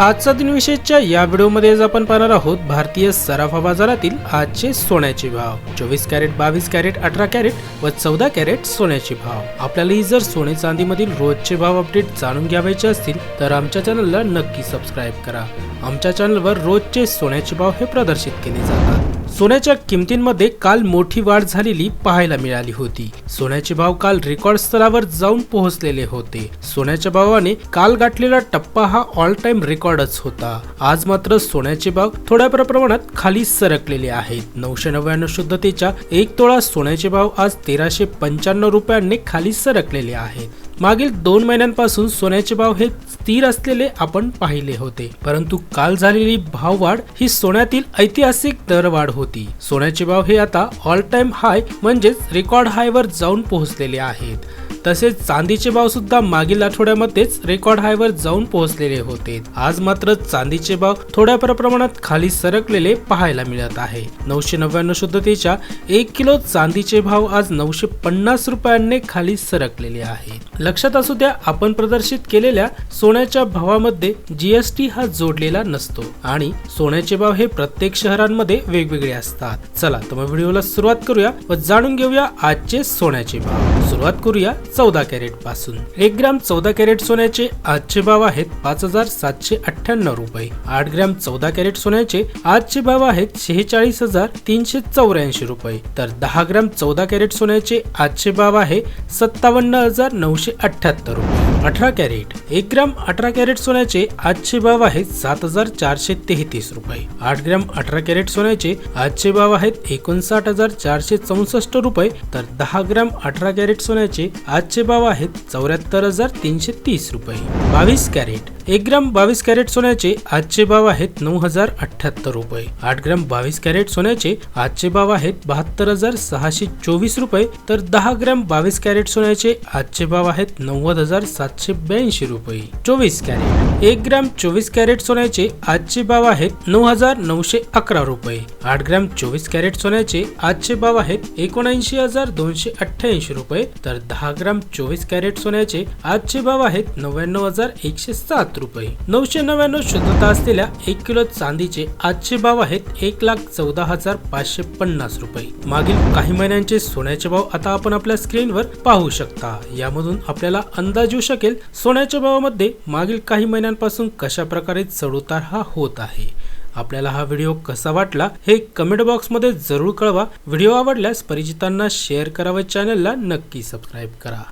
आजचा दिनविशेषच्या या व्हिडिओमध्ये आज आपण पाहणार आहोत भारतीय सराफा बाजारातील आजचे सोन्याचे भाव. चोवीस कॅरेट बावीस कॅरेट अठरा कॅरेट व चौदा कॅरेट सोन्याचे भाव. आपल्यालाही जर सोने चांदीमधील रोजचे भाव अपडेट जाणून घ्यावायचे असतील तर आमच्या चॅनलला नक्की सबस्क्राईब करा. आमच्या चॅनलवर रोजचे सोन्याचे भाव हे प्रदर्शित केले जातात. सोन्याच्या किमतींमध्ये काल मोठी वाढ झालेली पाहायला मिळाली होती. सोन्याचे भाव काल रेकॉर्ड स्तरावर जाऊन पोहोचलेले होते. सोन्याच्या भावाने काल गाठलेला टप्पा हा ऑल टाइम रेकॉर्डच होता. आज मात्र सोन्याचे भाव थोड्या प्रमाणात खाली सरकलेले आहेत. नऊशे नव्याण्णव शुद्धतेच्या एक तोळा सोन्याचे भाव आज तेराशे पंच्याण्णव रुपयांनी खाली सरकलेले आहेत. मागील दोन महिन्यांपासून सोन्याचे भाव हे स्थिर असलेले आपण पाहिले होते. परंतु काल झालेली भाववाढ ही सोन्यातील ऐतिहासिक दरवाढ होती. सोन्याचे भाव हे आता ऑल टाइम हाय म्हणजेच रेकॉर्ड हायवर जाऊन पोहोचलेले आहेत. तसेच चांदीचे भाव सुद्धा मागील आठवड्यामध्येच रेकॉर्ड हायवर जाऊन पोहोचलेले होते. आज मात्र चांदीचे भाव थोड्या प्रमाणात खाली सरकलेले पाहायला मिळत आहे. नऊशे नव्याण्णव शुद्धतेच्या एक किलो चांदीचे भाव आज नऊशे पन्नास रुपयांनी खाली सरकलेले आहे. लक्षात असू द्या आपण प्रदर्शित केलेल्या सोन्याच्या भावामध्ये जीएसटी हा जोडलेला नसतो आणि सोन्याचे भाव हे प्रत्येक शहरांमध्ये वेगवेगळे असतात. चला तर मग व्हिडिओला सुरुवात करूया व जाणून घेऊया आजचे सोन्याचे भाव. सुरुवात करूया चौदा कॅरेटपासून. एक ग्राम चौदा कॅरेट सोन्याचे आजचे भाव आहेत पाच हजार सातशे अठ्ठ्याण्णव रुपये. आठ ग्राम चौदा कॅरेट सोन्याचे आजचे भाव आहेत शेहेचाळीस हजार तीनशे चौऱ्याऐंशी रुपये. तर दहा ग्राम चौदा कॅरेट सोन्याचे आजचे भाव आहे सत्तावन्न हजार नऊशे अठ्ठ्याहत्तर रुपये. अठरा कॅरेट एक ग्राम अठरा कॅरेट सोन्याचे आजचे भाव आहेत सात हजार चारशे तेहतीस रुपये. आठ ग्राम अठरा कॅरेट सोन्याचे आजचे भाव आहेत एकोणसाठ हजार चारशे चौसष्ट रुपये. तर दहा ग्राम अठरा कॅरेट सोन्याचे आज आजचे भाव आहेत चौऱ्याहत्तर हजार तीनशे तीस रुपये. बावीस कॅरेट एक ग्राम बावीस कॅरेट सोन्याचे आजचे भाव आहेत नऊ हजार अठ्ठ्याहत्तर रुपये. आठ ग्राम बावीस कॅरेट सोन्याचे आजचे भाव आहेत बहात्तर हजार सहाशे चोवीस रुपये. तर दहा ग्राम बावीस कॅरेट सोन्याचे आजचे भाव आहेत नव्वद हजार सातशे ब्याऐंशी रुपये. चोवीस कॅरेट एक ग्राम चोवीस कॅरेट सोन्याचे आजचे भाव आहेत नऊ हजार नऊशे अकरा रुपये. आठ ग्राम चोवीस कॅरेट सोन्याचे आजचे भाव आहेत एकोणऐंशी हजार दोनशे अठ्ठ्याऐंशी रुपये. तर दहा ग्राम ग्रॅम चोवीस कॅरेट सोन्याचे आजचे भाव आहेत नव्याण्णव हजार एकशे सात रुपये. नऊशे नव्याण्णव शुद्धता असलेल्या एक किलो चांदीचे आजचे भाव आहेत एक लाख चौदा हजार पाचशे पन्नास रुपये. मागील काही महिन्यांचे सोन्याचे भाव आता आपण आपल्या स्क्रीनवर पाहू शकता. यामधून आपल्याला अंदाज येऊ शकेल सोन्याच्या भावामध्ये मागील काही महिन्यांपासून कशा प्रकारे चढउतार हा होत आहे. आपल्याला हा व्हिडिओ कसा वाटला हे कमेंट बॉक्समध्ये जरूर कळवा. व्हिडिओ आवडल्यास परिचितांना शेअर करा व चॅनलला नक्की सबस्क्राईब करा.